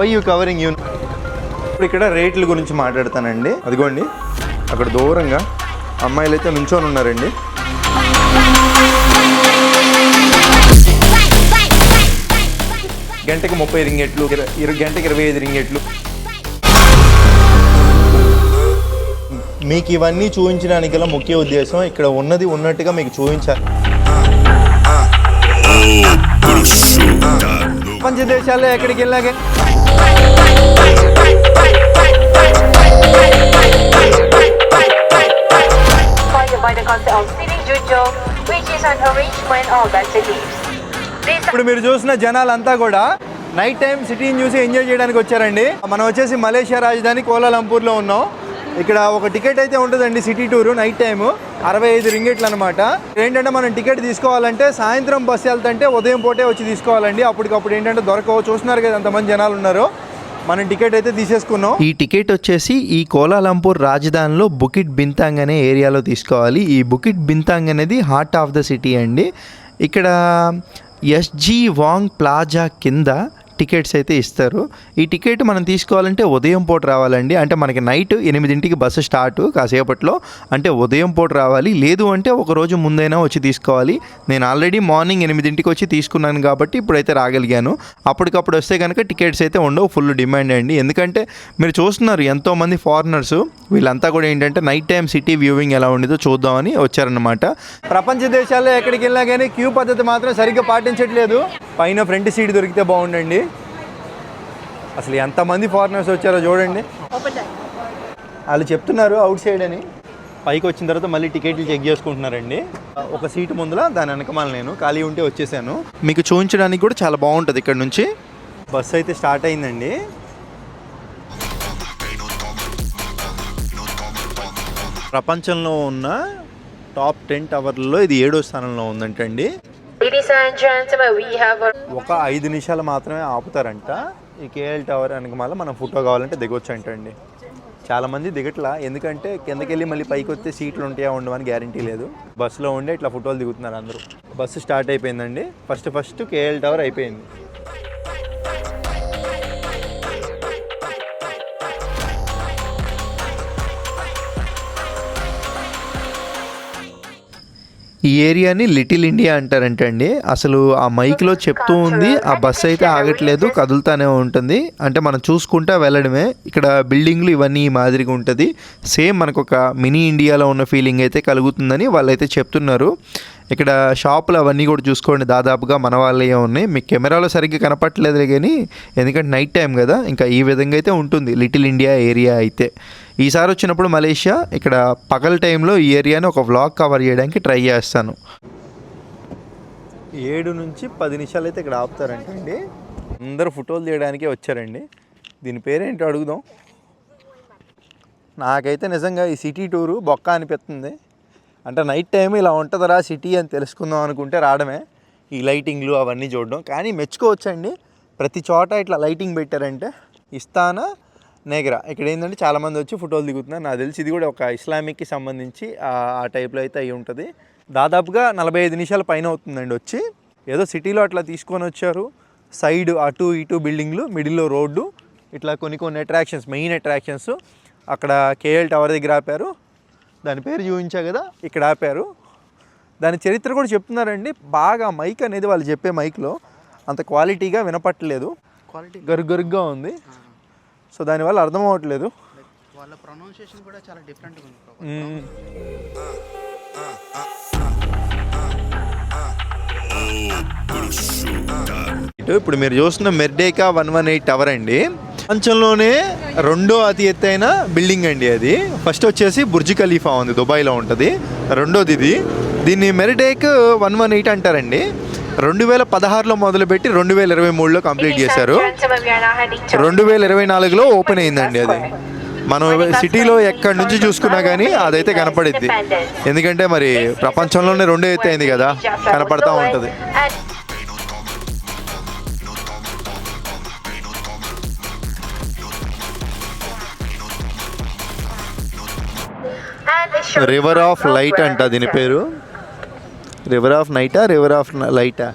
Why you covering you ఇప్పుడు ఇక్కడ రేట్ల గురించి మాట్లాడతానండి. అదిగోండి. అక్కడ దూరంగా అమ్మాయిలు అయితే నుంచొని ఉన్నారండి. గంటకి ముప్పై రింగెట్లు ఇర- ఇర గంటకి ఇరవై ఐదు రింగెట్లు. మీకు ఇవన్నీ చూపించడానికి గల ముఖ్య ఉద్దేశం ఇక్కడ ఉన్నది ఉన్నట్టుగా మీకు చూపించాలి ప్రపంచ దేశాల్లో ఎక్కడికి వెళ్ళాగా ఇప్పుడు మీరు చూసిన జనాలంతా కూడా నైట్ టైం సిటీని చూసి ఎంజాయ్ చేయడానికి వచ్చారండి. మనం వచ్చేసి మలేషియా రాజధాని కోలాలంపూర్లో ఉన్నాం. ఇక్కడ ఒక టికెట్ అయితే ఉంటుందండి సిటీ టూర్ నైట్ టైము అరవై ఐదు రింగెట్లు అనమాట ఏంటంటే మనం టికెట్ తీసుకోవాలంటే సాయంత్రం బస్సు వెళ్తుంటే ఉదయం పూటే వచ్చి తీసుకోవాలండి. అప్పటికప్పుడు ఏంటంటే దొరకవు. చూస్తున్నారు కదా ఎంతమంది జనాలు ఉన్నారు. మనం టికెట్ అయితే తీసేసుకున్నాం. ఈ టికెట్ వచ్చేసి ఈ కోలాలంపూర్ రాజధానిలో బుకిట్ బింతాంగ్ అనే ఏరియాలో తీసుకోవాలి. ఈ బుకిట్ బింతాంగ్ అనేది హార్ట్ ఆఫ్ ద సిటీ అండి. ఇక్కడ ఎస్జీ వాంగ్ ప్లాజా కింద టికెట్స్ అయితే ఇస్తారు. ఈ టికెట్ మనం తీసుకోవాలంటే ఉదయం పూట రావాలండి. అంటే మనకి నైట్ ఎనిమిదింటికి బస్సు స్టార్ట్ కాసేపట్లో అంటే ఉదయం పూట రావాలి. లేదు అంటే ఒక రోజు ముందైనా వచ్చి తీసుకోవాలి. నేను ఆల్రెడీ మార్నింగ్ ఎనిమిదింటికి వచ్చి తీసుకున్నాను కాబట్టి ఇప్పుడైతే రాగలిగాను. అప్పటికప్పుడు వస్తే కనుక టికెట్స్ అయితే ఉండవు. ఫుల్ డిమాండ్ అండి. ఎందుకంటే మీరు చూస్తున్నారు ఎంతోమంది ఫారినర్స్ వీళ్ళంతా కూడా ఏంటంటే నైట్ టైం సిటీ వ్యూవింగ్ ఎలా ఉండేదో చూద్దామని వచ్చారనమాట ప్రపంచ దేశాల్లో ఎక్కడికి వెళ్ళినా కానీ క్యూ పద్ధతి మాత్రం సరిగ్గా పాటించట్లేదు. పైన ఫ్రంట్ సీట్ దొరికితే బాగుండండి. అసలు ఎంతమంది ఫారినర్స్ వచ్చారో చూడండి. వాళ్ళు చెప్తున్నారు అవుట్ సైడ్ అని. పైకి వచ్చిన తర్వాత మళ్ళీ టికెట్లు చెక్ చేసుకుంటున్నారండి. ఒక సీటు ముందుల దాని వెనకమాల నేను ఖాళీ ఉంటే వచ్చేసాను. మీకు చూపించడానికి కూడా చాలా బాగుంటుంది ఇక్కడ నుంచి. బస్సు అయితే స్టార్ట్ అయిందండి. ప్రపంచంలో ఉన్న టాప్ టెన్ టవర్లలో ఇది ఏడో స్థానంలో ఉందంటండి. ఒక ఐదు నిమిషాలు మాత్రమే ఆపుతారంట. ఈ కేఎల్ టవర్ వెనకమాల మనం ఫోటో కావాలంటే దిగొచ్చు అంటండి చాలామంది దిగట్లా ఎందుకంటే కిందకి వెళ్ళి మళ్ళీ పైకి వస్తే సీట్లు ఉంటాయా ఉండవని గ్యారంటీ లేదు. బస్సులో ఉండే ఇట్లా ఫోటోలు దిగుతున్నారు అందరూ. బస్సు స్టార్ట్ అయిపోయిందండి. ఫస్ట్ ఫస్ట్ కేఎల్ టవర్ అయిపోయింది. ఈ ఏరియాని లిటిల్ ఇండియా అంటారంటండి. అసలు ఆ మైక్లో చెప్తూ ఉంది ఆ బస్సు అయితే ఆగట్లేదు కదులుతానే ఉంటుంది. అంటే మనం చూసుకుంటా వెళ్ళడమే ఇక్కడ బిల్డింగ్లు ఇవన్నీ ఈ మాదిరిగా ఉంటుంది. సేమ్ మనకు ఒక మినీ ఇండియాలో ఉన్న ఫీలింగ్ అయితే కలుగుతుందని వాళ్ళైతే చెప్తున్నారు. ఇక్కడ షాపులు అవన్నీ కూడా చూసుకోండి. దాదాపుగా మన వాళ్ళే ఉన్నాయి. మీకు కెమెరాలో సరిగ్గా కనపట్లేదు కానీ ఎందుకంటే నైట్ టైం కదా ఇంకా ఈ విధంగా అయితే ఉంటుంది. లిటిల్ ఇండియా ఏరియా అయితే. ఈసారి వచ్చినప్పుడు మలేషియా ఇక్కడ పగల టైంలో ఈ ఏరియాని ఒక వ్లాగ్ కవర్ చేయడానికి ట్రై చేస్తాను. ఏడు నుంచి పది నిమిషాలు అయితే ఇక్కడ ఆపుతారంటండి అందరూ ఫోటోలు తీయడానికే వచ్చారండి. దీని పేరేంటో అడుగుదాం. నాకైతే నిజంగా ఈ సిటీ టూరు బొక్క అనిపిస్తుంది. అంటే నైట్ టైం ఇలా ఉంటుందరా సిటీ అని తెలుసుకుందాం అనుకుంటే రావడమే. ఈ లైటింగ్లు అవన్నీ చూడడం. కానీ మెచ్చుకోవచ్చండి. ప్రతి చోట ఇట్లా లైటింగ్ పెట్టారంటే ఇస్తానా? నేగరా. ఇక్కడ ఏంటంటే చాలామంది వచ్చి ఫోటోలు దిగుతున్నారు. నాకు తెలిసి ఇది కూడా ఒక ఇస్లామిక్కి సంబంధించి ఆ టైప్లో అయితే అయి ఉంటుంది. దాదాపుగా నలభై ఐదు నిమిషాల పైన అవుతుందండి వచ్చి. ఏదో సిటీలో అట్లా తీసుకొని వచ్చారు. సైడ్ అటు ఇటు బిల్డింగ్లు మిడిల్లో రోడ్డు ఇట్లా కొన్ని కొన్ని అట్రాక్షన్స్ మెయిన్ అట్రాక్షన్స్ అక్కడ కేఎల్ టవర్ దగ్గర ఆపారు. దాని పేరు చూపించా కదా? ఇక్కడ ఆపారు. దాని చరిత్ర కూడా చెప్తున్నారండి. బాగా మైక్ అనేది వాళ్ళు చెప్పే మైక్లో అంత క్వాలిటీగా వినపట్టలేదు. క్వాలిటీ గరుగ్ గరుగ్గా ఉంది. సో దానివల్ల అర్థం అవ్వట్లేదు. వాళ్ళ ప్రొనౌన్సియేషన్ కూడా చాలా డిఫరెంట్గా ఉంది. ఇటు ఇప్పుడు మీరు చూస్తున్న Merdeka one one eight tower అండి. ప్రపంచంలోనే రెండో అతి ఎత్తైన బిల్డింగ్ అండి అది. ఫస్ట్ వచ్చేసి బుర్జ్ ఖలీఫా ఉంది దుబాయ్లో ఉంటుంది. రెండోది ఇది. దీన్ని మెరిడేక్ వన్ వన్ ఎయిట్ అంటారండి. రెండు వేల పదహారులో మొదలుపెట్టి రెండు వేల ఇరవై మూడులో కంప్లీట్ చేశారు రెండు వేల ఇరవై నాలుగులో ఓపెన్ అయిందండి అది. మనం సిటీలో ఎక్కడి నుంచి చూసుకున్నా కానీ అదైతే కనపడిద్ది. ఎందుకంటే మరి ప్రపంచంలోనే రెండో ఎత్తు అయింది కదా కనపడతా ఉంటుంది. రివర్ ఆఫ్ లైట్ అంట దీని పేరు. రివర్ ఆఫ్ నైటా రివర్ ఆఫ్ లైటా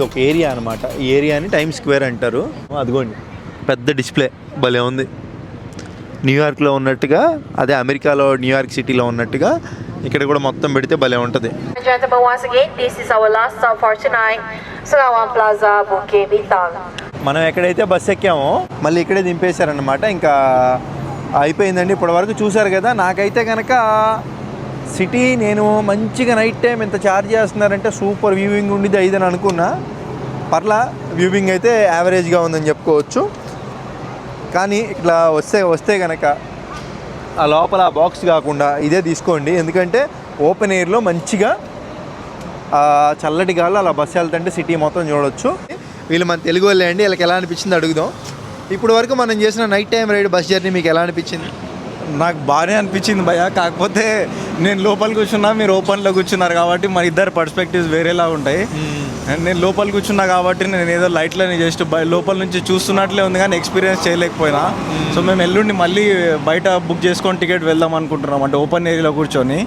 ఇది ఒక ఏరియా అనమాట ఈ ఏరియాని టైమ్ స్క్వేర్ అంటారు. అదిగోండి. పెద్ద డిస్ప్లే. భలే ఉంది. న్యూయార్క్లో ఉన్నట్టుగా అదే అమెరికాలో న్యూయార్క్ సిటీలో ఉన్నట్టుగా ఇక్కడ కూడా మొత్తం పెడితే భలే ఉంటుంది. మనం ఎక్కడైతే బస్ ఎక్కామో మళ్ళీ ఇక్కడే దింపేశారనమాట ఇంకా అయిపోయిందండి ఇప్పటి వరకు చూసారు కదా? నాకైతే కనుక సిటీ నేను మంచిగా నైట్ టైం ఎంత ఛార్జ్ చేస్తున్నారంటే సూపర్ వ్యూవింగ్ ఉండిద్ది ఐదని అనుకున్నా. పర్లా వ్యూవింగ్ అయితే యావరేజ్గా ఉందని చెప్పుకోవచ్చు. కానీ ఇట్లా వస్తే వస్తే కనుక ఆ లోపల ఆ బాక్స్ కాకుండా ఇదే తీసుకోండి. ఎందుకంటే ఓపెన్ ఎయిర్లో మంచిగా చల్లటి గాలి అలా బస్సు వెళ్తుంటే సిటీ మొత్తం చూడొచ్చు. వీళ్ళు మన తెలుగు వాళ్ళే అండి వీళ్ళకి ఎలా అనిపించింది అడుగుదాం. ఇప్పుడు వరకు మనం చేసిన night time ride bus journey మీకు ఎలా అనిపించింది? నాకు బాగానే అనిపించింది భయ్య. కాకపోతే నేను లోపల కూర్చున్నా మీరు ఓపెన్లో కూర్చున్నారు కాబట్టి మన ఇద్దరు పర్స్పెక్టివ్స్ వేరేలా ఉంటాయి. అండ్ నేను లోపల కూర్చున్నా కాబట్టి నేను ఏదో లైట్లని జస్ట్ లోపల నుంచి చూస్తున్నట్లే ఉంది కానీ ఎక్స్పీరియన్స్ చేయలేకపోయినా. సో మేము ఎల్లుండి మళ్ళీ బయట బుక్ చేసుకొని టికెట్ వెళ్దాం అనుకుంటున్నాం. అంటే ఓపెన్ ఏరియాలో కూర్చొని.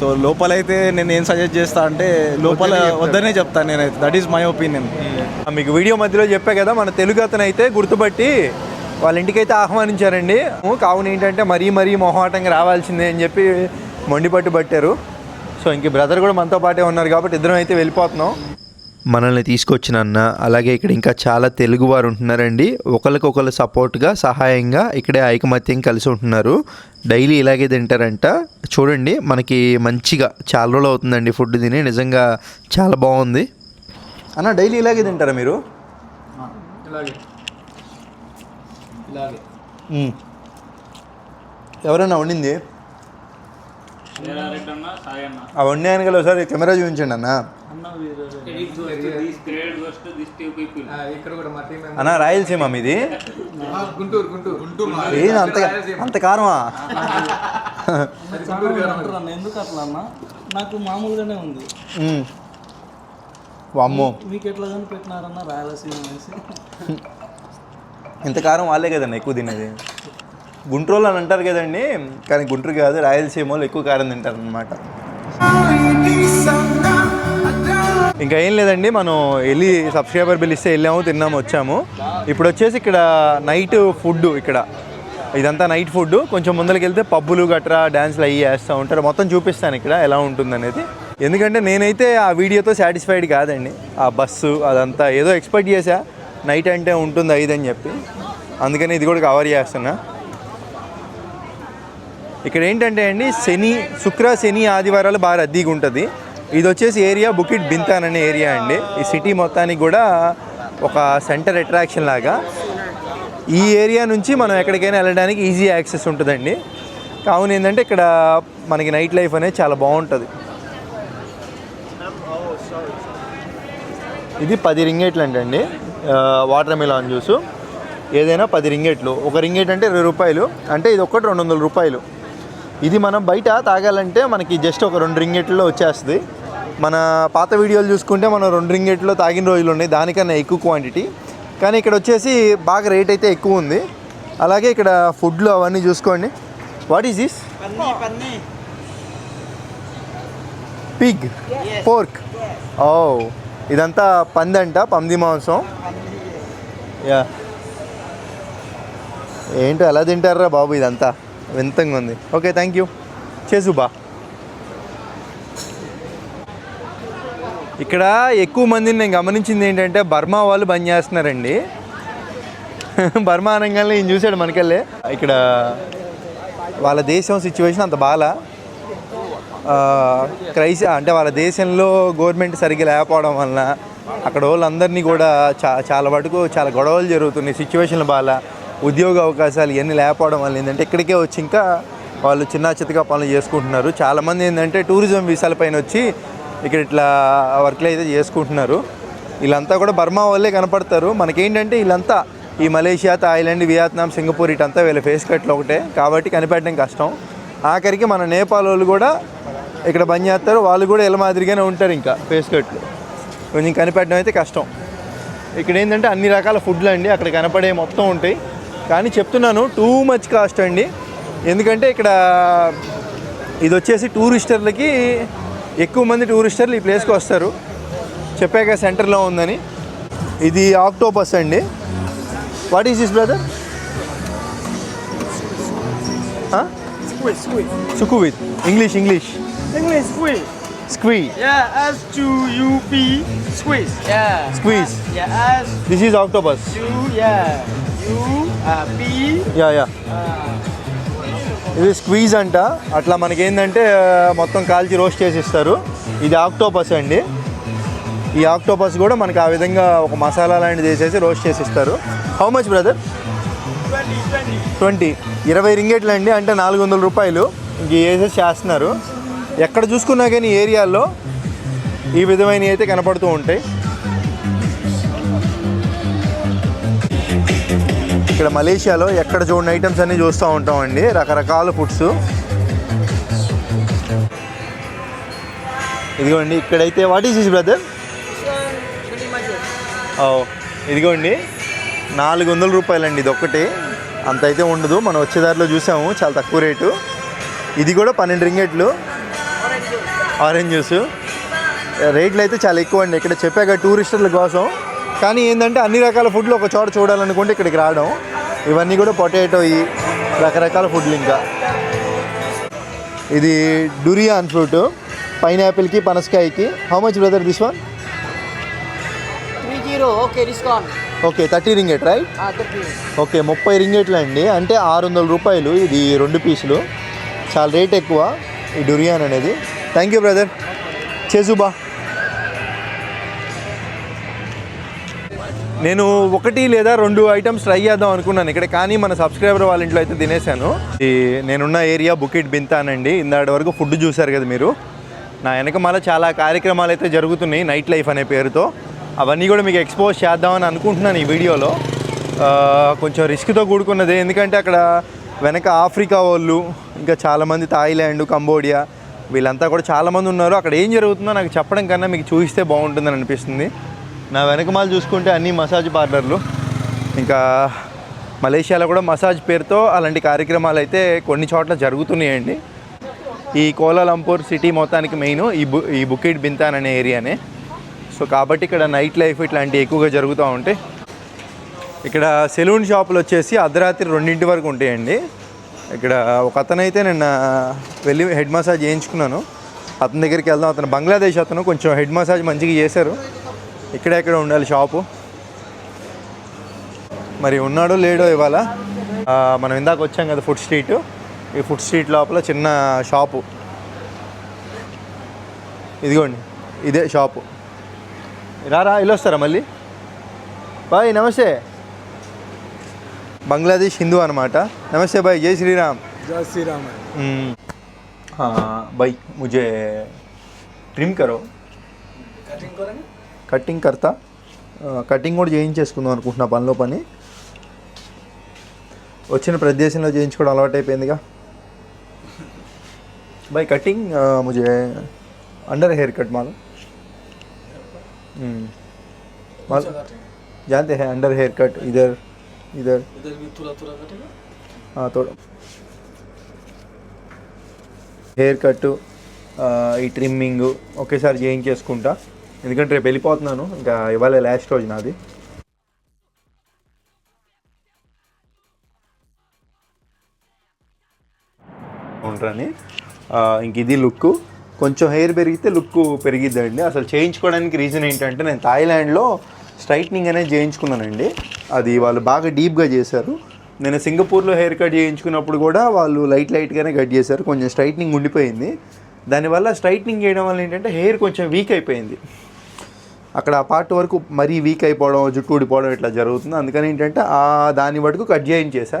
సో లోపలైతే నేను ఏం సజెస్ట్ చేస్తా అంటే లోపల వద్దనే చెప్తాను నేనైతే. దట్ ఈస్ మై ఒపీనియన్ మీకు వీడియో మధ్యలో చెప్పా కదా మన తెలుగు అతను అయితే గుర్తుపట్టి వాళ్ళ ఇంటికైతే ఆహ్వానించారండి. కావున ఏంటంటే మరీ మరీ మొహమాటంగా రావాల్సిందే అని చెప్పి మొండిపట్టు పట్టారు. సో ఇంక బ్రదర్ కూడా మనతో పాటే ఉన్నారు కాబట్టి ఇద్దరం అయితే వెళ్ళిపోతున్నాం. మనల్ని తీసుకొచ్చిన అన్న అలాగే ఇక్కడ ఇంకా చాలా తెలుగు వారు ఉంటున్నారండి. ఒకరికొకరు సపోర్ట్గా సహాయంగా ఇక్కడే ఐకమత్యం కలిసి ఉంటున్నారు. డైలీ ఇలాగే తింటారంట. చూడండి మనకి మంచిగా చాలా రోజులు అవుతుందండి ఫుడ్ తిని. నిజంగా చాలా బాగుంది. అన్న డైలీ ఇలాగే తింటారా మీరు? మ్మ్. ఎవరైనా వండింది? ఆ వండే ఆయన గల ఒకసారి కెమెరా చూపించండి అన్న. అన్న రాయలసీమ మీది? గుంటూరు గుంటూరు. గుంటూరు ఏది అంత అంత కారమా? ఎందుకు అట్లా అన్న? నాకు మామూలుగానే ఉంది. మ్మ్. వామ్మో. మీకు ఎట్లా కనిపెట్టినారన్న రాయలసీమ అనేసి? ఇంత కారం వాళ్ళే కదండి ఎక్కువ తినేది. గుంటూరులో అని అంటారు కదండి కానీ గుంటూరు కాదు రాయలసీమ వాళ్ళు ఎక్కువ కారం తింటారు అనమాట ఇంకా ఏం లేదండి మనం వెళ్ళి సబ్స్క్రైబర్ బిల్ ఇస్తే వెళ్ళాము తిన్నాము వచ్చాము. ఇప్పుడు వచ్చేసి ఇక్కడ నైట్ ఫుడ్ ఇక్కడ. ఇదంతా నైట్ ఫుడ్ కొంచెం ముందరికి వెళ్తే పబ్బులు గట్రా డ్యాన్స్లు అవి వేస్తూ ఉంటారు. మొత్తం చూపిస్తాను ఇక్కడ ఎలా ఉంటుంది అనేది ఎందుకంటే నేనైతే ఆ వీడియోతో సాటిస్ఫైడ్ కాదండి. ఆ బస్సు అదంతా ఏదో ఎక్స్పెక్ట్ చేశా. నైట్ అంటే ఉంటుంది అని చెప్పి. అందుకని ఇది కూడా కవర్ చేస్తున్నా. ఇక్కడ ఏంటంటే అండి శని శుక్ర శని ఆదివారాలు బాగా రద్దీగా ఉంటుంది. ఇది వచ్చేసి ఏరియా బుకిట్ బింతాన్ అనే ఏరియా అండి. ఈ సిటీ మొత్తానికి కూడా ఒక సెంటర్ అట్రాక్షన్ లాగా. ఈ ఏరియా నుంచి మనం ఎక్కడికైనా వెళ్ళడానికి ఈజీ యాక్సెస్ ఉంటుందండి. కావున ఏంటంటే ఇక్కడ మనకి నైట్ లైఫ్ అనేది చాలా బాగుంటుంది. ఇది పది రింగేట్లు అండి. వాటర్ మిలాన్ జ్యూసు ఏదైనా పది రింగేట్లు. ఒక రింగేట్ అంటే ఇరవై రూపాయలు అంటే ఇది ఒక్కటి రెండు వందల రూపాయలు. ఇది మనం బయట తాగాలంటే మనకి జస్ట్ ఒక రెండు రింగేట్లలో వచ్చేస్తుంది. మన పాత వీడియోలు చూసుకుంటే మనం రెండు రింగేట్లో తాగిన రోజులు ఉన్నాయి దానికన్నా ఎక్కువ క్వాంటిటీ కానీ ఇక్కడ వచ్చేసి బాగా రేట్ అయితే ఎక్కువ ఉంది. అలాగే ఇక్కడ ఫుడ్లు అవన్నీ చూసుకోండి. What is this pig pork ఓ ఇదంతా పంది అంట పంది మాంసం. యా. ఏంటో ఎలా తింటారా బాబు ఇదంతా? వింతంగా ఉంది. ఓకే థ్యాంక్ యూ చేసు బా ఇక్కడ ఎక్కువ మందిని నేను గమనించింది ఏంటంటే బర్మా వాళ్ళు బంద్ చేస్తున్నారండి. బర్మా అనగానే ఈయన చూశాడు మనకెళ్ళే. ఇక్కడ వాళ్ళ దేశం సిచ్యువేషన్ అంత బాగా క్రైస్ అంటే వాళ్ళ దేశంలో గవర్నమెంట్ సరిగ్గా లేకపోవడం వలన అక్కడ వాళ్ళందరినీ కూడా చా చాలా వరకు చాలా గొడవలు జరుగుతున్నాయి. సిచ్యువేషన్లు బాగా ఉద్యోగ అవకాశాలు ఇవన్నీ లేకపోవడం వల్ల ఏంటంటే ఇక్కడికే వచ్చి ఇంకా వాళ్ళు చిన్న చిత్తగా పనులు చేసుకుంటున్నారు. చాలామంది ఏంటంటే టూరిజం వీసాల పైన వచ్చి ఇక్కడ ఇట్లా వర్క్లు అయితే చేసుకుంటున్నారు. వీళ్ళంతా కూడా బర్మా వాళ్ళే కనపడతారు. మనకేంటంటే వీళ్ళంతా ఈ మలేషియా థాయిలాండ్ వియత్నాం సింగపూర్ ఇటంతా వీళ్ళ ఫేస్ కట్లు ఒకటే. కాబట్టి కనిపెట్టడం కష్టం. ఆఖరికి మన నేపాల్ వాళ్ళు కూడా ఇక్కడ బంద్ చేస్తారు. వాళ్ళు కూడా ఇలా మాదిరిగానే ఉంటారు ఇంకా ఫేస్ కట్లు కొంచెం కనిపెట్టడం అయితే కష్టం. ఇక్కడ ఏంటంటే అన్ని రకాల ఫుడ్లు అండి. అక్కడ కనపడే మొత్తం ఉంటాయి. కానీ చెప్తున్నాను టూ మచ్ కాస్ట్ అండి. ఎందుకంటే ఇక్కడ ఇది వచ్చేసి టూరిస్టర్లకి ఎక్కువ మంది టూరిస్టర్లు ఈ ప్లేస్కి వస్తారు. చెప్పాక సెంటర్లో ఉందని. ఇది ఆక్టోపస్ అండి. What is this brother Squid, squid. సుకువిత్ ఇంగ్లీష్ ఇంగ్లీష్ English squid. స్క్వీ Yeah, S Q U P squeeze. Yeah. Squeeze Yeah, S this is octopus U yeah. U uh, P. Yeah yeah ఇది squeeze అంట. అట్లా మనకేంటంటే మొత్తం కాల్చి roast చేసి ఇస్తారు ఇది ఆక్టోపస్ అండి. ఈ ఆక్టోపస్ కూడా మనకి ఆ విధంగా ఒక మసాలా లాంటిది వేసేసి రోస్ట్ చేసి ఇస్తారు హౌ మచ్ బ్రదర్ ట్వంటీ ఇరవై రింగేట్లు అండి అంటే నాలుగు వందల రూపాయలు. ఇంక వేసేసి చేస్తున్నారు. ఎక్కడ చూసుకున్నా కానీ ఈ ఏరియాలో ఈ విధమైనవి అయితే కనపడుతూ ఉంటాయి. ఇక్కడ మలేషియాలో ఎక్కడ చూడని ఐటమ్స్ అన్నీ చూస్తూ ఉంటామండి. రకరకాల ఫుడ్స్ ఇదిగోండి ఇక్కడైతే వాట్ ఈస్ దిస్ బ్రదర్ ఓ ఇదిగోండి నాలుగు వందల రూపాయలండి ఇది ఒక్కటి అంత అయితే ఉండదు. మనం వచ్చేదారిలో చూసాము. చాలా తక్కువ రేటు. ఇది కూడా పన్నెండు రింగెట్లు. Orange juice. రేట్లు అయితే చాలా ఎక్కువ అండి. ఇక్కడ చెప్పాక టూరిస్టుల కోసం. కానీ ఏంటంటే అన్ని రకాల ఫుడ్లు ఒక చోట చూడాలనుకుంటే ఇక్కడికి రావడం. ఇవన్నీ కూడా పొటాటో ఈ రకరకాల ఫుడ్లు ఇంకా. ఇది డురియాన్ ఫ్రూట్ పైనాపిల్కి పనసకాయకి. How much brother this one three zero okay discount okay thirty ringgit right. Okay ముప్పై రింగెట్లు అండి. అంటే ఆరు వందల రూపాయలు ఇది రెండు పీసులు. చాలా రేట్ ఎక్కువ ఈ డురియాన్ అనేది. థ్యాంక్ యూ బ్రదర్ చేసుబా. నేను ఒకటి లేదా రెండు ఐటమ్స్ ట్రై చేద్దాం అనుకున్నాను ఇక్కడ కానీ మన సబ్స్క్రైబర్ వాళ్ళ ఇంట్లో అయితే తినేసాను ఈ నేనున్న ఏరియా బుకిట్ బింతానండి ఇందాటి వరకు ఫుడ్ చూశారు కదా మీరు. నా వెనక మళ్ళీ చాలా కార్యక్రమాలు అయితే జరుగుతున్నాయి నైట్ లైఫ్ అనే పేరుతో. అవన్నీ కూడా మీకు ఎక్స్పోజ్ చేద్దామని అనుకుంటున్నాను ఈ వీడియోలో. కొంచెం రిస్క్తో కూడుకున్నది. ఎందుకంటే అక్కడ వెనక ఆఫ్రికా వాళ్ళు ఇంకా చాలామంది థాయిలాండ్ కంబోడియా వీళ్ళంతా కూడా చాలామంది ఉన్నారు. అక్కడ ఏం జరుగుతుందో నాకు చెప్పడం కన్నా మీకు చూపిస్తే బాగుంటుందని అనిపిస్తుంది. నా వెనక వెనకమాల చూసుకుంటే అన్ని మసాజ్ పార్లర్లు. ఇంకా మలేషియాలో కూడా మసాజ్ పేరుతో అలాంటి కార్యక్రమాలు అయితే కొన్ని చోట్ల జరుగుతున్నాయండి. ఈ కోలాలంపూర్ సిటీ మొత్తానికి మెయిన్ ఈ బు ఈ బుకిట్ బింతాన్ అనే ఏరియానే. సో కాబట్టి ఇక్కడ నైట్ లైఫ్ ఇట్లాంటివి ఎక్కువగా జరుగుతూ ఉంటాయి ఇక్కడ సెలూన్ షాపులు వచ్చేసి అర్ధరాత్రి రెండింటి వరకు ఉంటాయండి. ఇక్కడ ఒక అతనైతే నిన్న వెళ్ళి హెడ్ మసాజ్ చేయించుకున్నాను. అతని దగ్గరికి వెళ్దాం. అతను బంగ్లాదేశ్ అతను. కొంచెం హెడ్ మసాజ్ మంచిగా చేశారు. ఇక్కడ ఎక్కడ ఉండాలి షాపు? మరి ఉన్నాడో లేడో ఇవాళ? మనం ఇందాక వచ్చాం కదా ఫుడ్ స్ట్రీట్. ఈ ఫుడ్ స్ట్రీట్ లోపల చిన్న షాపు. ఇదిగోండి. ఇదే షాపు. రారా ఇల్లు వస్తారా మళ్ళీ బాయ్ నమస్తే బంగ్లాదేశ్ హిందూ అనమాట నమస్తే भाई जय श्री राम जय श्री राम है हम्म, हाँ भाई मुझे ట్రిమ్ కరో కటింగ్ కర్తా కటింగ్ కూడా చేయించేసుకుందాం అనుకుంటున్నా పనిలో పని వచ్చిన ప్రదేశంలో చేయించుకోవడం అలవాటు అయిపోయిందిగా भाई कटिंग मुझे अंडर हेयर कट मालूम हम्म, मालूम जानते हैं अंडर हेयर कट इधर इधर इधर भी थोड़ा थोड़ा कटेगा हाँ थोड़ा హెయిర్ కట్ ఈ ట్రిమ్మింగ్ ఒకేసారి చేయించేసుకుంటా ఎందుకంటే రేపు వెళ్ళిపోతున్నాను ఇంకా ఇవాళ లాస్ట్ రోజు నాది ఉంటారని ఇంక ఇది లుక్ కొంచెం హెయిర్ పెరిగితే లుక్ పెరిగిద్దండి. అసలు చేయించుకోవడానికి రీజన్ ఏంటంటే నేను థాయిలాండ్లో స్ట్రైట్నింగ్ అనేది చేయించుకున్నానండి. అది వాళ్ళు బాగా డీప్గా చేశారు. నేను సింగపూర్లో హెయిర్ కట్ చేయించుకున్నప్పుడు కూడా వాళ్ళు లైట్ లైట్గానే కట్ చేశారు. కొంచెం స్ట్రైట్నింగ్ ఉండిపోయింది. దానివల్ల స్ట్రైట్నింగ్ చేయడం వల్ల ఏంటంటే హెయిర్ కొంచెం వీక్ అయిపోయింది. అక్కడ ఆ పార్ట్ వరకు మరీ వీక్ అయిపోవడం జుట్టు ఊడిపోవడం ఇట్లా జరుగుతుంది. అందుకని ఏంటంటే ఆ దాని వరకు కట్ చేయించేసా.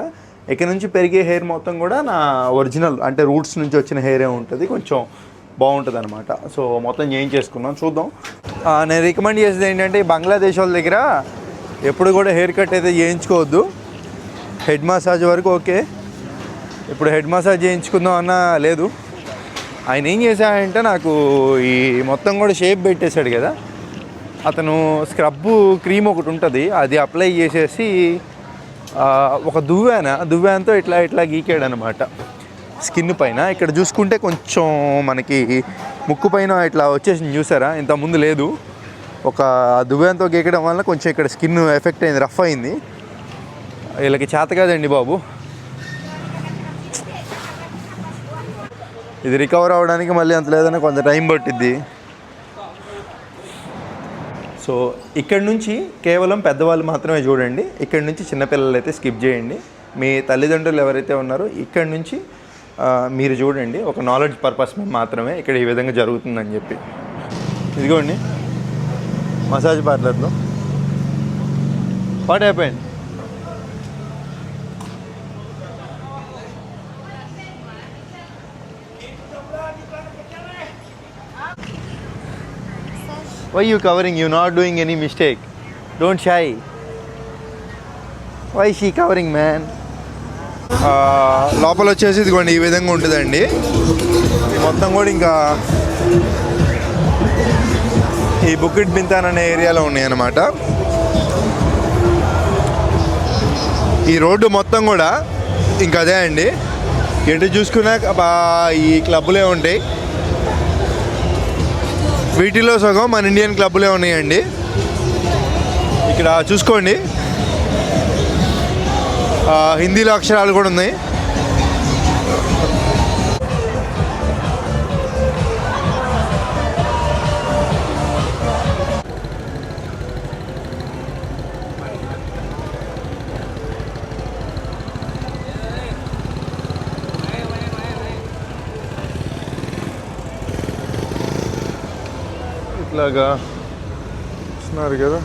ఇక్కడ నుంచి పెరిగే హెయిర్ మొత్తం కూడా నా ఒరిజినల్ అంటే రూట్స్ నుంచి వచ్చిన హెయిరే ఉంటుంది. కొంచెం బాగుంటుంది అనమాట సో మొత్తం చేయించేసుకున్నాం చూద్దాం. నేను రికమెండ్ చేసేది ఏంటంటే బంగ్లాదేశ్ వాళ్ళ దగ్గర ఎప్పుడు కూడా హెయిర్ కట్ అయితే చేయించుకోవద్దు. హెడ్ మసాజ్ వరకు ఓకే. ఇప్పుడు హెడ్ మసాజ్ చేయించుకుందాం అన్నా లేదు. ఆయన ఏం చేశాడంటే నాకు ఈ మొత్తం కూడా షేప్ పెట్టేశాడు కదా. అతను స్క్రబ్ క్రీమ్ ఒకటి ఉంటుంది అది అప్లై చేసేసి ఒక దువ్వాన దువ్వానతో ఇట్లా ఇట్లా గీకాడు అనమాట స్కిన్ పైన. ఇక్కడ చూసుకుంటే కొంచెం మనకి ముక్కు పైన ఇట్లా వచ్చేసింది చూసారా? ఇంత ముందు లేదు. ఒక దువ్వానతో గీకడం వల్ల కొంచెం ఇక్కడ స్కిన్ ఎఫెక్ట్ అయింది రఫ్ అయింది. వీళ్ళకి చేత కాదండి బాబు. ఇది రికవర్ అవ్వడానికి మళ్ళీ అంత లేదని కొంత టైం పట్టిద్ది. సో ఇక్కడ నుంచి కేవలం పెద్దవాళ్ళు మాత్రమే చూడండి. ఇక్కడ నుంచి చిన్నపిల్లలు అయితే స్కిప్ చేయండి. మీ తల్లిదండ్రులు ఎవరైతే ఉన్నారో ఇక్కడ నుంచి మీరు చూడండి ఒక నాలెడ్జ్ పర్పస్ మేము మాత్రమే ఇక్కడ ఈ విధంగా జరుగుతుందని చెప్పి. ఇదిగోండి massage పార్లర్లో. What happened why you covering you not doing any mistake don't shy why she covering man లోపల వచ్చేసి ఇదిగోండి ఈ విధంగా ఉంటుందండి. మొత్తం కూడా ఇంకా ఈ బుకిట్ బింతాన్ అనే ఏరియాలో ఉన్నాయి అన్నమాట ఈ రోడ్డు మొత్తం కూడా ఇంకా అదే అండి. ఎటు చూసుకున్నా ఈ క్లబ్బులే ఉంటాయి. వీటిలో సగం మన ఇండియన్ క్లబ్బులే ఉన్నాయండి. ఇక్కడ చూసుకోండి. హిందీలో అక్షరాలు కూడా ఉన్నాయి. ఇట్లాగా ఇస్తున్నారు కదా.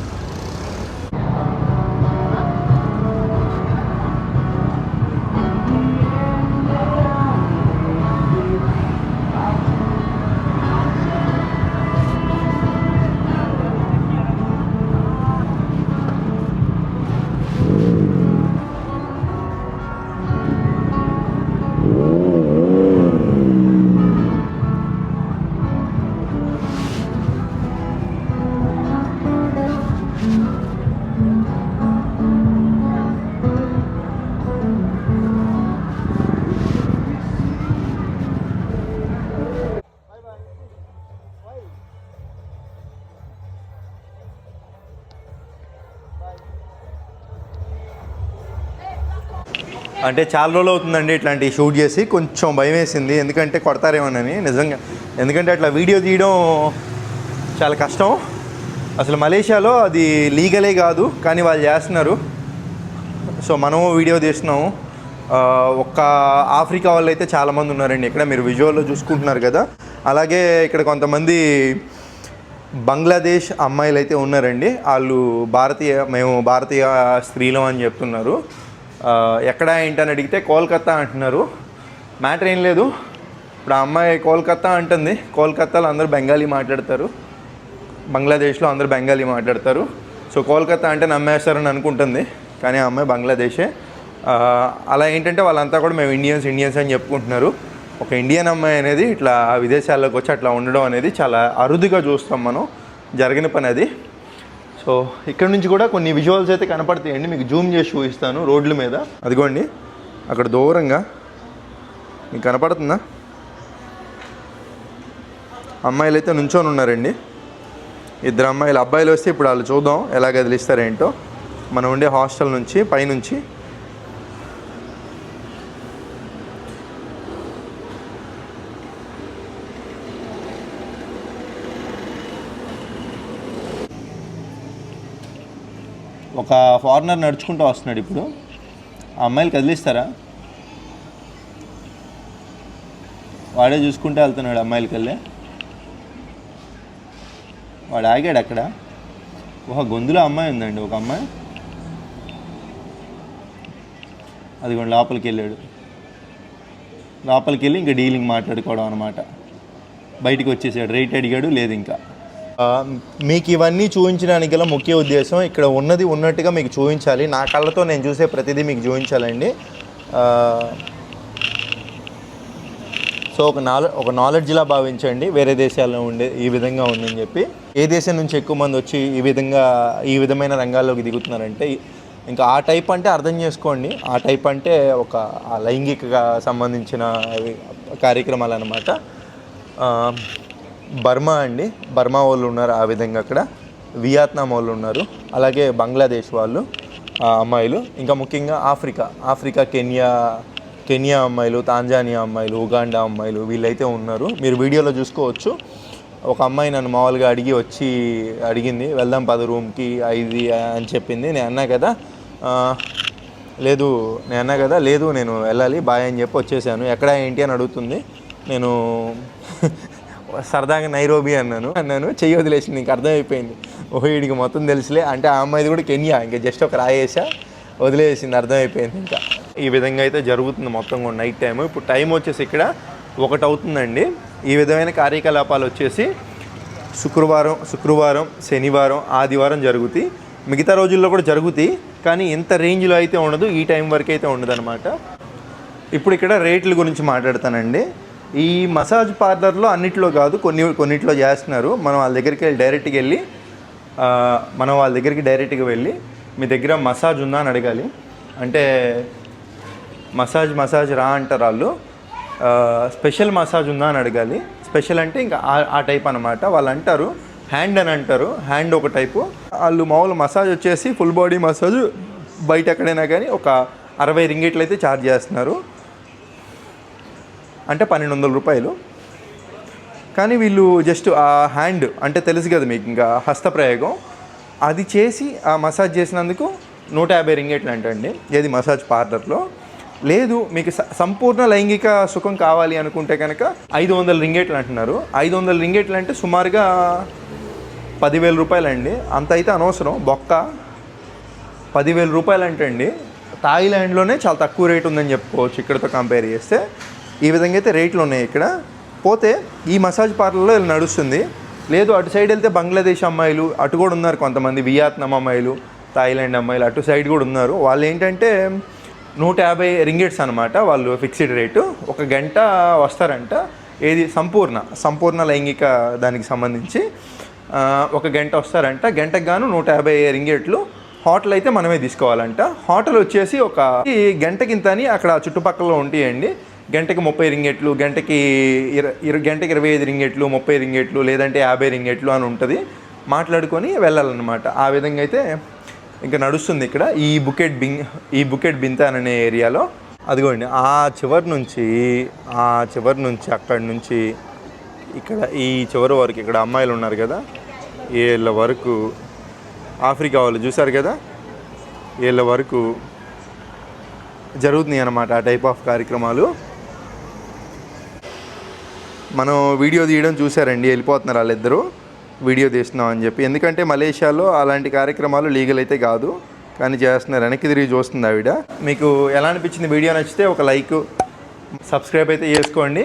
అంటే చాలా రోజులు అవుతుందండి ఇట్లాంటి షూట్ చేసి. కొంచెం భయం వేసింది. ఎందుకంటే కొడతారేమోనని నిజంగా. ఎందుకంటే అట్లా వీడియో తీయడం చాలా కష్టం. అసలు మలేషియాలో అది లీగలే కాదు కానీ వాళ్ళు చేస్తున్నారు. సో మనము వీడియో తీస్తున్నాము. ఒక్క ఆఫ్రికా వాళ్ళు అయితే చాలామంది ఉన్నారండి. ఇక్కడ మీరు విజువల్లో చూసుకుంటున్నారు కదా. అలాగే ఇక్కడ కొంతమంది బంగ్లాదేశ్ అమ్మాయిలు అయితే ఉన్నారండి. వాళ్ళు భారతీయ మేము భారతీయ స్త్రీలం అని చెప్తున్నారు. ఎక్కడ ఏంటని అడిగితే కోల్కత్తా అంటున్నారు. మ్యాటర్ ఏం లేదు. ఇప్పుడు ఆ అమ్మాయి కోల్కత్తా అంటుంది. కోల్కత్తాలో అందరూ బెంగాలీ మాట్లాడతారు. బంగ్లాదేశ్లో అందరూ బెంగాలీ మాట్లాడతారు. సో కోల్కత్తా అంటే నమ్మేస్తారని అనుకుంటుంది. కానీ ఆ అమ్మాయి బంగ్లాదేశే. అలా ఏంటంటే వాళ్ళంతా కూడా మేము ఇండియన్స్ ఇండియన్స్ అని చెప్పుకుంటున్నారు. ఒక ఇండియన్ అమ్మాయి అనేది ఇట్లా విదేశాల్లోకి వచ్చి అట్లా ఉండడం అనేది చాలా అరుదుగా చూస్తాం మనం. జరిగిన పని అది. సో ఇక్కడ నుంచి కూడా కొన్ని విజువల్స్ అయితే కనపడతాయండి. మీకు జూమ్ చేసి చూపిస్తాను రోడ్ల మీద. అదిగోండి అక్కడ దూరంగా మీకు కనపడుతుందా? అమ్మాయిలు అయితే నుంచొని ఉన్నారండి. ఇద్దరు అమ్మాయిలు అబ్బాయిలు వస్తే ఇప్పుడు వాళ్ళు చూద్దాం ఎలా కదిలిస్తారేంటో. మనం ఉండే హాస్టల్ నుంచి పైనుంచి. ఒక ఫారినర్ నడుచుకుంటూ వస్తున్నాడు ఇప్పుడు. ఆ అమ్మాయిలు కదిలిస్తారా? వాడే చూసుకుంటూ వెళ్తున్నాడు అమ్మాయిలకి వెళ్ళి వాడు ఆగాడు అక్కడ. ఒక గొంతులో అమ్మాయి ఉందండి ఒక అమ్మాయి. అదిగోండి లోపలికి వెళ్ళాడు లోపలికి వెళ్ళి ఇంకా డీలింగ్ మాట్లాడుకోవడం అనమాట బయటికి వచ్చేసాడు రేట్ అడిగాడు లేదు ఇంకా. మీకు ఇవన్నీ చూపించడానికి గల ముఖ్య ఉద్దేశం ఇక్కడ ఉన్నది ఉన్నట్టుగా మీకు చూపించాలి. నా కళ్ళతో నేను చూసే ప్రతిదీ మీకు చూపించాలండి. సో ఒక నాలె ఒక నాలెడ్జ్లా భావించండి. వేరే దేశాల్లో ఉండే ఈ విధంగా ఉందని చెప్పి. ఏ దేశం నుంచి ఎక్కువ మంది వచ్చి ఈ విధంగా ఈ విధమైన రంగాల్లోకి దిగుతున్నారంటే ఇంకా ఆ టైప్ అంటే అర్థం చేసుకోండి. ఆ టైప్ అంటే ఒక లైంగికగా లైంగిక సంబంధించిన కార్యక్రమాలు అనమాట బర్మా అండి. బర్మా వాళ్ళు ఉన్నారు ఆ విధంగా అక్కడ. వియత్నాం వాళ్ళు ఉన్నారు. అలాగే బంగ్లాదేశ్ వాళ్ళు ఆ అమ్మాయిలు. ఇంకా ముఖ్యంగా ఆఫ్రికా. ఆఫ్రికా కెన్యా కెన్యా అమ్మాయిలు తాంజానియా అమ్మాయిలు ఉగాండా అమ్మాయిలు వీళ్ళైతే ఉన్నారు. మీరు వీడియోలో చూసుకోవచ్చు. ఒక అమ్మాయి నన్ను మామూలుగా అడిగి వచ్చి అడిగింది వెళ్దాం పద రూమ్కి ఐదు అని చెప్పింది. నేను అన్నా కదా లేదు నేను అన్నా కదా లేదు నేను వెళ్ళాలి బాయ్ అని చెప్పి వచ్చేసాను. ఎక్కడ ఏంటి? అని అడుగుతుంది. నేను సరదాగా నైరోబి అన్నాను. అన్నాను చెయ్యి వదిలేసింది నీకు అర్థమైపోయింది. ఓహో వీడికి మొత్తం తెలుసులే. అంటే ఆ అమ్మాయిది కూడా కెన్యా ఇంకా జస్ట్ ఒక రాయేసా వదిలేసింది అర్థమైపోయింది ఇంకా. ఈ విధంగా అయితే జరుగుతుంది మొత్తం కూడా నైట్ టైం ఇప్పుడు టైం వచ్చేసి ఇక్కడ ఒకటి అవుతుందండి. ఈ విధమైన కార్యకలాపాలు వచ్చేసి శుక్రవారం శుక్రవారం శనివారం ఆదివారం జరుగుతాయి. మిగతా రోజుల్లో కూడా జరుగుతాయి. కానీ ఇంత రేంజ్లో అయితే ఉండదు. ఈ టైం వరకు అయితే ఉండదు అనమాట ఇప్పుడు ఇక్కడ రేట్ల గురించి మాట్లాడతానండి. ఈ మసాజ్ పార్లర్లో అన్నిట్లో కాదు కొన్ని కొన్నిట్లో చేస్తున్నారు. మనం వాళ్ళ దగ్గరికి వెళ్ళి డైరెక్ట్గా వెళ్ళి మనం వాళ్ళ దగ్గరికి డైరెక్ట్గా వెళ్ళి మీ దగ్గర మసాజ్ ఉందా అని అడగాలి. అంటే మసాజ్ మసాజ్ రా అంటారు వాళ్ళు. స్పెషల్ మసాజ్ ఉందా అని అడగాలి. స్పెషల్ అంటే ఇంకా ఆ- ఆ టైప్ అనమాట వాళ్ళు అంటారు హ్యాండ్ అని అంటారు. హ్యాండ్ ఒక టైపు. వాళ్ళు మామూలు మసాజ్ వచ్చేసి ఫుల్ బాడీ మసాజ్ బయట ఎక్కడైనా కానీ ఒక అరవై రింగిట్లు అయితే ఛార్జ్ చేస్తున్నారు. అంటే పన్నెండు వందల రూపాయలు. కానీ వీళ్ళు జస్ట్ ఆ హ్యాండ్ అంటే తెలుసు కదా మీకు ఇంకా హస్తప్రయోగం అది చేసి ఆ మసాజ్ చేసినందుకు నూట యాభై రింగేట్లు అంటండి. ఏది మసాజ్ పార్లర్లో. లేదు మీకు స- సంపూర్ణ లైంగిక సుఖం కావాలి అనుకుంటే కనుక ఐదు వందల రింగేట్లు అంటున్నారు. ఐదు వందల రింగేట్లు అంటే సుమారుగా పదివేల రూపాయలండి. అంత అయితే అనవసరం. బొక్క పదివేల రూపాయలు అంటే అండి థాయిలాండ్లోనే చాలా తక్కువ రేట్ ఉందని చెప్పుకోవచ్చు ఇక్కడతో కంపేర్ చేస్తే. ఈ విధంగా అయితే రేట్లు ఉన్నాయి ఇక్కడ. పోతే ఈ మసాజ్ పార్లర్లో ఇలా నడుస్తుంది. లేదు అటు సైడ్ వెళ్తే బంగ్లాదేశ్ అమ్మాయిలు అటు కూడా ఉన్నారు కొంతమంది. వియత్నాం అమ్మాయిలు థాయిలాండ్ అమ్మాయిలు అటు సైడ్ కూడా ఉన్నారు. వాళ్ళు ఏంటంటే నూట యాభై రింగెట్స్ అనమాట వాళ్ళు ఫిక్స్డ్ రేటు. ఒక గంట వస్తారంట. ఏది? సంపూర్ణ. సంపూర్ణ లైంగిక దానికి సంబంధించి. ఒక గంట వస్తారంట. గంటకు గాను నూట యాభై రింగేట్లు. హోటల్ అయితే మనమే తీసుకోవాలంట. హోటల్ వచ్చేసి ఒక గంట గంటకి అని అక్కడ చుట్టుపక్కల ఉంటాయండి. గంటకి ముప్పై రింగెట్లు గంటకి ఇర ఇర- గంటకి ఇరవై ఐదు రింగెట్లు ముప్పై రింగెట్లు లేదంటే యాభై రింగెట్లు అని ఉంటుంది. మాట్లాడుకొని వెళ్ళాలన్నమాట. ఆ విధంగా అయితే ఇంకా నడుస్తుంది ఇక్కడ. ఈ బుకెట్ బింగ్ ఈ బుకెట్ బింతాన్ అనే ఏరియాలో అదిగోండి. ఆ చివరి నుంచి ఆ చివరి నుంచి అక్కడి నుంచి ఇక్కడ ఈ చివరి వరకు ఇక్కడ అమ్మాయిలు ఉన్నారు కదా వీళ్ళ వరకు ఆఫ్రికా వాళ్ళు చూశారు కదా వీళ్ళ వరకు జరుగుతున్నాయి అన్నమాట ఆ టైప్ ఆఫ్ కార్యక్రమాలు. మనం వీడియో తీయడం చూసారండి వెళ్ళిపోతున్నారు వాళ్ళిద్దరూ. వీడియో తీస్తున్నాం అని చెప్పి. ఎందుకంటే మలేషియాలో అలాంటి కార్యక్రమాలు లీగల్ అయితే కాదు కానీ చేస్తున్నారు. వెనక్కి తిరిగి చూస్తుంది ఆవిడ. మీకు ఎలా అనిపించింది వీడియో నచ్చితే ఒక లైక్ సబ్స్క్రైబ్ అయితే చేసుకోండి.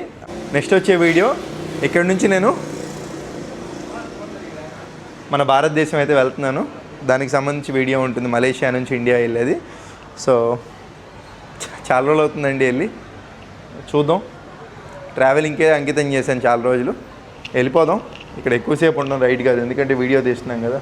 నెక్స్ట్ వచ్చే వీడియో ఇక్కడి నుంచి నేను మన భారతదేశం అయితే వెళ్తున్నాను. దానికి సంబంధించి వీడియో ఉంటుంది మలేషియా నుంచి ఇండియా వెళ్ళేది. సో చాలా రోజులు అవుతుందండి వెళ్ళి. చూద్దాం. ట్రావెలింగ్కే అంకితం చేశాను చాలా రోజులు. వెళ్ళిపోదాం. ఇక్కడ ఎక్కువసేపు ఉండడం రైట్ కాదు. ఎందుకంటే వీడియో తీస్తున్నాం కదా.